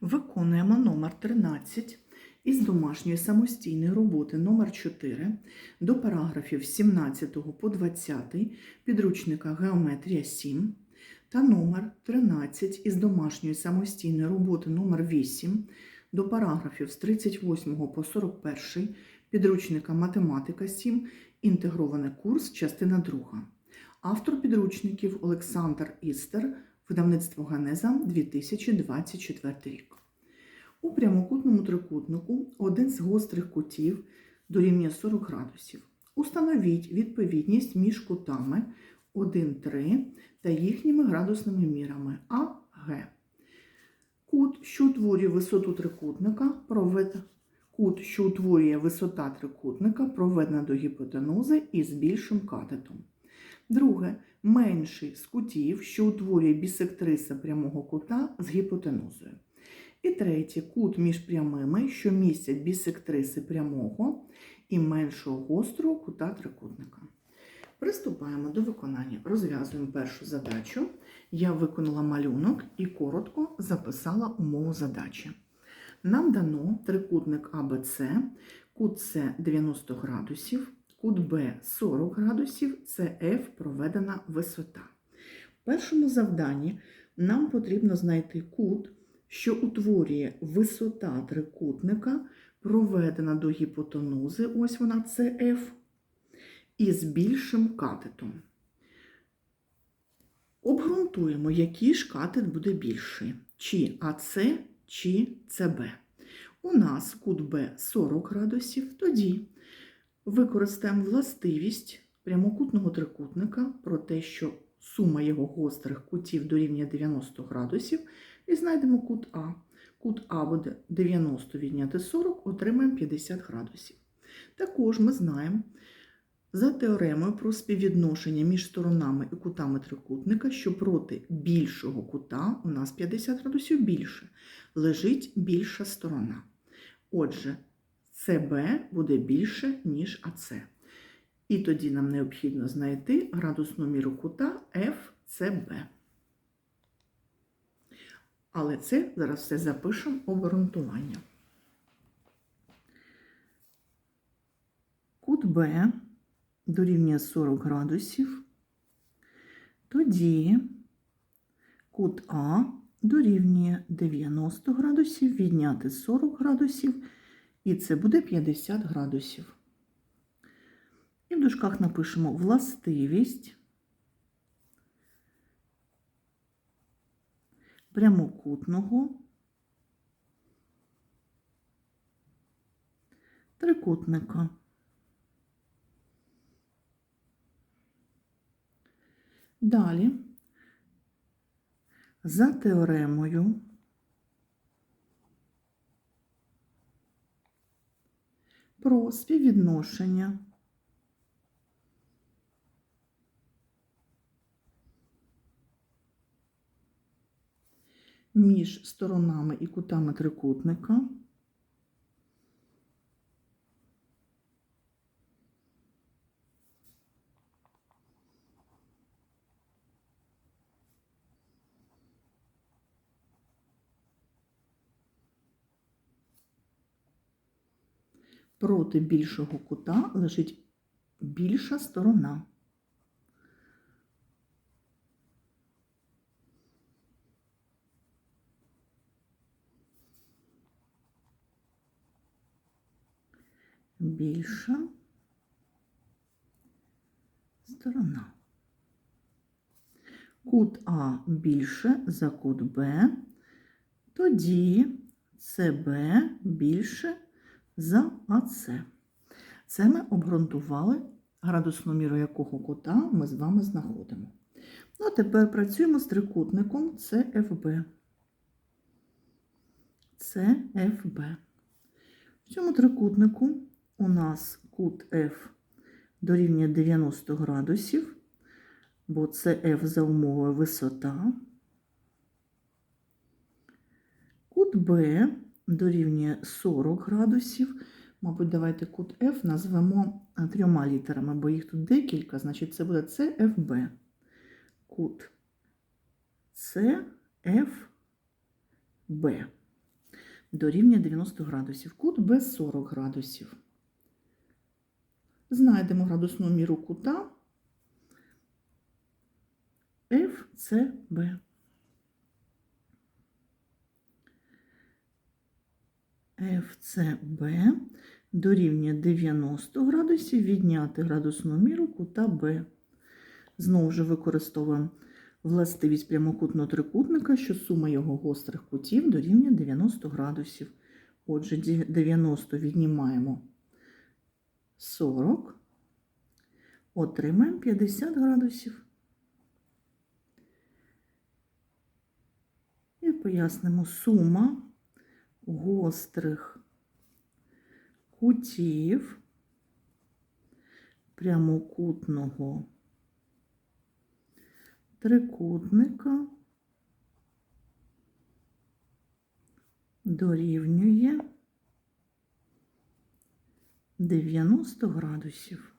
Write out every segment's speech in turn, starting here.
Виконуємо номер 13 із домашньої самостійної роботи номер 4 до параграфів 17 по 20 підручника Геометрія 7 та номер 13 із домашньої самостійної роботи номер 8 до параграфів з 38 по 41 підручника Математика 7 інтегрований курс, частина 2. Автор підручників Олександр Істер, видавництво Ганеза 2024 рік. У прямокутному трикутнику один з гострих кутів дорівнює 40 градусів. Установіть відповідність між кутами 1, 3 та їхніми градусними мірами А, Г. Кут, що утворює висоту трикутника, провед... кут, що утворює висота трикутника, проведена до гіпотенузи із більшим катетом. Друге, менший з кутів, що утворює бісектриса прямого кута з гіпотенузою. І третє, кут між прямими, що містять бісектриси прямого і меншого гострого кута трикутника. Приступаємо до виконання. Розв'язуємо першу задачу. Я виконала малюнок і коротко записала умову задачі. Нам дано трикутник АБЦ, кут С 90 градусів, кут Б 40 градусів, це F проведена висота. В першому завданні нам потрібно знайти кут, що утворює висота трикутника, проведена до гіпотенузи, ось вона це F, із більшим катетом. Обґрунтуємо, який ж катет буде більший, чи АС, чи СБ. У нас кут Б 40 градусів, тоді використаємо властивість прямокутного трикутника про те, що сума його гострих кутів дорівнює 90 градусів, і знайдемо кут А. Кут А буде 90 відняти 40, отримаємо 50 градусів. Також ми знаємо за теоремою про співвідношення між сторонами і кутами трикутника, що проти більшого кута у нас 50 градусів більше, лежить більша сторона. Отже, СБ буде більше, ніж АС. І тоді нам необхідно знайти градусну міру кута FCB. Але це зараз все запишемо обґрунтування. Кут Б дорівнює 40 градусів. Тоді кут А дорівнює 90 градусів, відняти 40 градусів, і це буде 50 градусів. І в дужках напишемо властивість прямокутного трикутника. Далі, за теоремою про співвідношення. Між сторонами і кутами трикутника проти більшого кута лежить більша сторона. Більша сторона. Кут А більше за кут Б, тоді СБ більше за АС. Це ми обґрунтували градусну міру якого кута ми з вами знаходимо. Ну, а тепер працюємо з трикутником ЦФБ. ЦФБ. В цьому трикутнику у нас кут F дорівнює 90 градусів, бо це F за умовою висота. Кут Б дорівнює 40 градусів. Мабуть, давайте кут F назвемо трьома літерами, бо їх тут декілька, значить це буде CFB. Кут CFB. дорівнює 90 градусів. Кут Б 40 градусів. Знайдемо градусну міру кута FCB. FCB дорівнює 90 градусів відняти градусну міру кута Б. Знову ж використовуємо властивість прямокутного трикутника, що сума його гострих кутів дорівнює 90 градусів. Отже, 90 віднімаємо 40, отримаємо 50 градусів. І пояснимо сума гострих кутів прямокутного трикутника дорівнює 90 градусів.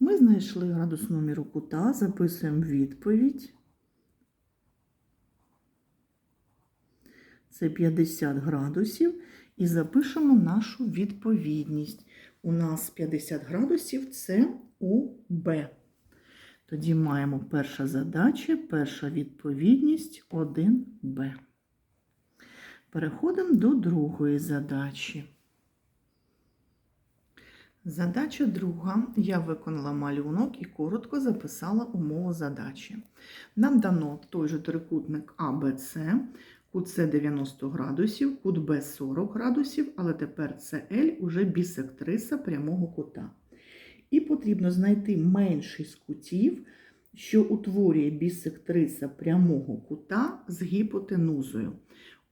Ми знайшли градусну міру кута, записуємо відповідь. Це 50 градусів. І запишемо нашу відповідність. У нас 50 градусів це УБ. Тоді маємо перша задача, перша відповідність 1Б. Переходимо до другої задачі. Задача друга. Я виконала малюнок і коротко записала умову задачі. Нам дано той же трикутник АБЦ, кут С 90 градусів, кут Б 40 градусів, але тепер СЛ уже бісектриса прямого кута. І потрібно знайти менший з кутів, що утворює бісектриса прямого кута з гіпотенузою.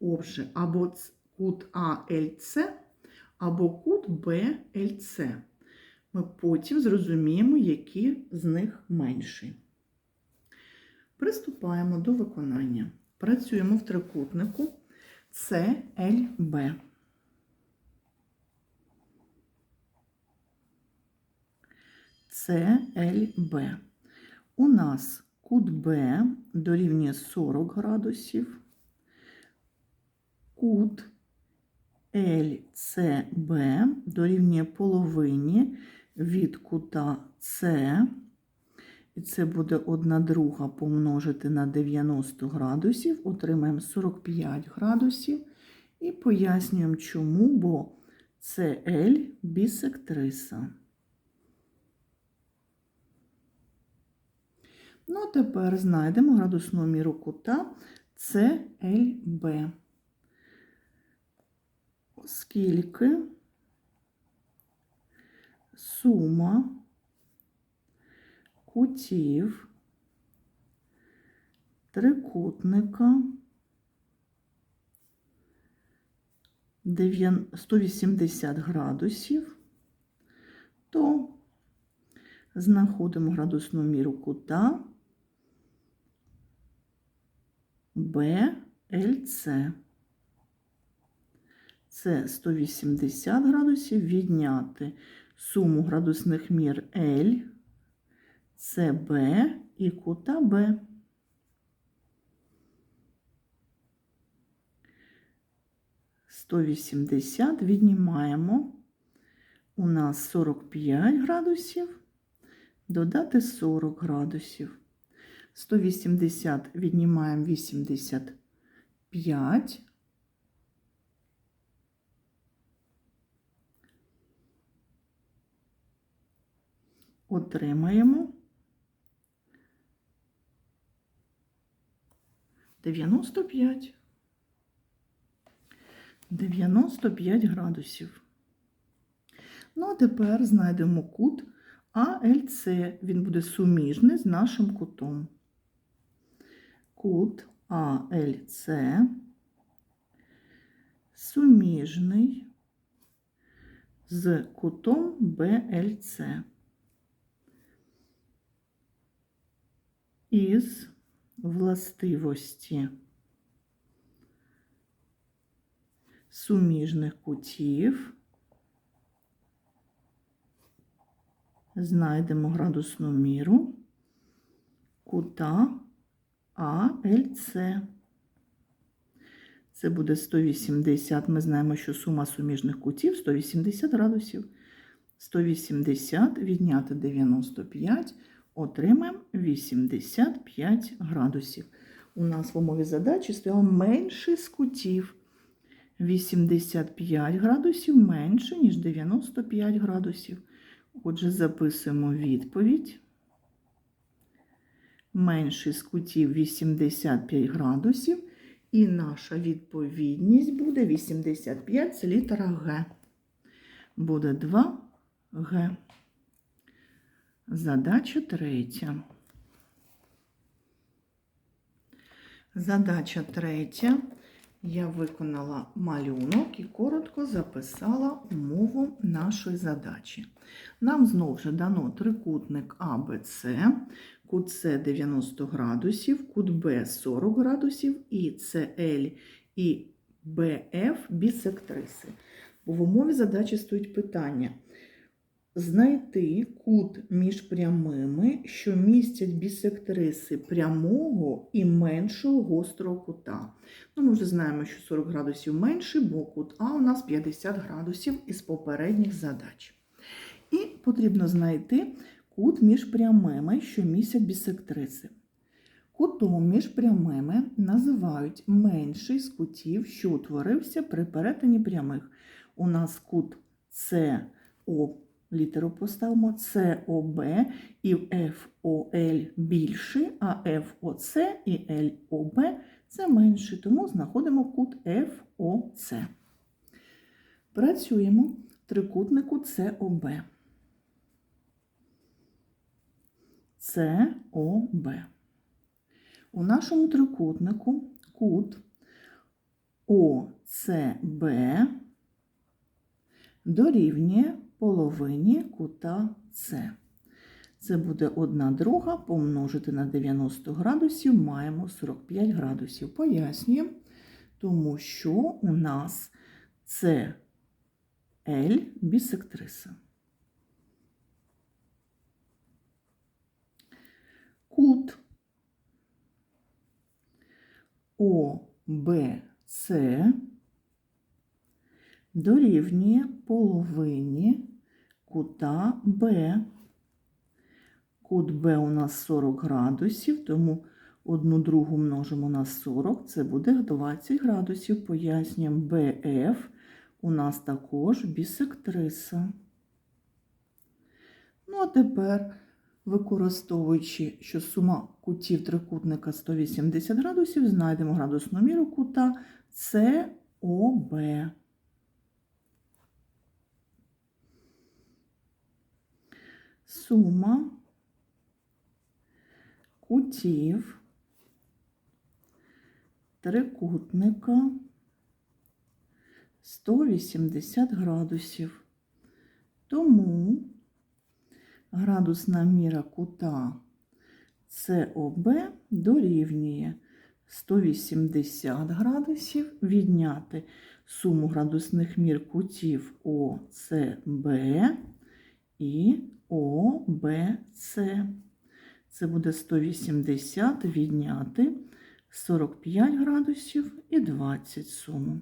Отже, або кут АЛЦ, або кут БЛЦ. Ми потім зрозуміємо, які з них менші. Приступаємо до виконання. Працюємо в трикутнику CLB. CLB. У нас кут Б дорівнює 40 градусів, кут LCB дорівнює половині від кута С, і це буде 1 друга помножити на 90 градусів, отримаємо 45 градусів. І пояснюємо, чому, бо CL бісектриса. Ну, тепер знайдемо градусну міру кута CLB. Оскільки сума кутів трикутника 180 градусів, то знаходимо градусну міру кута БЛЦ. Це 180 градусів відняти суму градусних мір L, CB і кута Б. Сто вісімдесят віднімаємо. У нас 45 градусів, додати 40 градусів. 180 віднімаємо 85. Отримаємо 95. 95 градусів. Ну, а тепер знайдемо кут АЛЦ. Він буде суміжний з нашим кутом. Кут АЛЦ суміжний з кутом БЛЦ. Із властивості суміжних кутів знайдемо градусну міру кута АЛЦ. Це буде 180. Ми знаємо, що сума суміжних кутів 180 градусів. 180 відняти 95, отримаємо 85 градусів. У нас в умові задачі стояло менше з кутів. 85 градусів менше, ніж 95 градусів. Отже, записуємо відповідь. Менший з кутів 85 градусів. І наша відповідність буде 85, це літера Г. Буде 2 Г. Задача третя. Задача третя. Я виконала малюнок і коротко записала умову нашої задачі. Нам знову ж дано трикутник АБЦ, кут С 90 градусів, кут Б 40 градусів і СЛ і БФ бісектриси. В умові задачі стоїть питання. Знайти кут між прямими, що містять бісектриси прямого і меншого гострого кута. Ну, ми вже знаємо, що 40 градусів менший, бо кут А у нас 50 градусів із попередніх задач. І потрібно знайти кут між прямими, що містять бісектриси. Кутом між прямими називають менший з кутів, що утворився при перетині прямих. У нас кут СО, літеру поставимо, СОБ і ФОЛ більший, а ФОЦ і ЛОБ це менший, тому знаходимо кут ФОЦ. Працюємо в трикутнику СОБ. СОБ. У нашому трикутнику кут ОЦБ дорівнює половині кута С. Це буде 1 друга помножити на 90 градусів, маємо 45 градусів. Пояснюємо, тому що у нас це L бісектриса. Кут ОБЦ дорівнює половині кута Б. Кут Б у нас 40 градусів, тому одну другу множимо на 40, це буде 20 градусів. Пояснюємо БФ у нас також бісектриса. Ну, а тепер, використовуючи, що сума кутів трикутника 180 градусів, знайдемо градусну міру кута СОБ. Сума кутів трикутника 180 градусів. Тому градусна міра кута СОБ дорівнює 180 градусів, відняти суму градусних мір кутів ОСБ і ОБЦ. Це буде 180 відняти 45 градусів і 20 суму.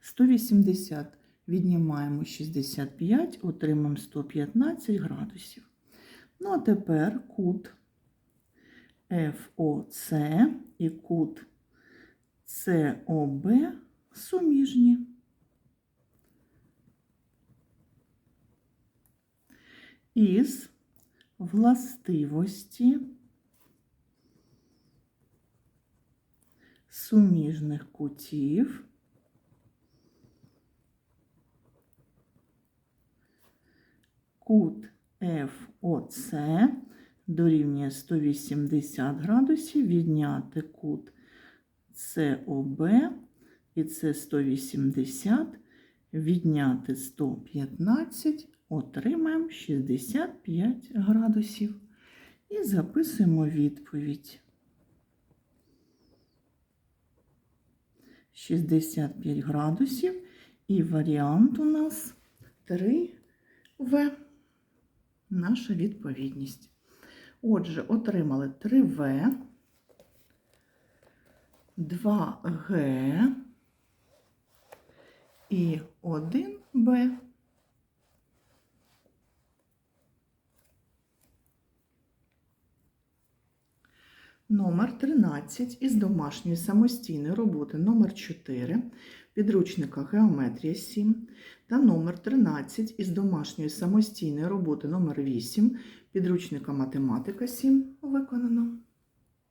180 віднімаємо 65, отримаємо 115 градусів. Ну, а тепер кут ФОЦ і кут СОБ суміжні. Із властивості суміжних кутів кут ФОЦ дорівнює 180 градусів, відняти кут СОБ, і це 180, відняти 115, отримаємо 65 градусів. І записуємо відповідь. 65 градусів. І варіант у нас 3В. Наша відповідність. Отже, отримали 3В, 2Г, і 1Б. Номер 13 із домашньої самостійної роботи номер 4 підручника Геометрія 7 та номер 13 із домашньої самостійної роботи номер 8 підручника Математика 7 виконано.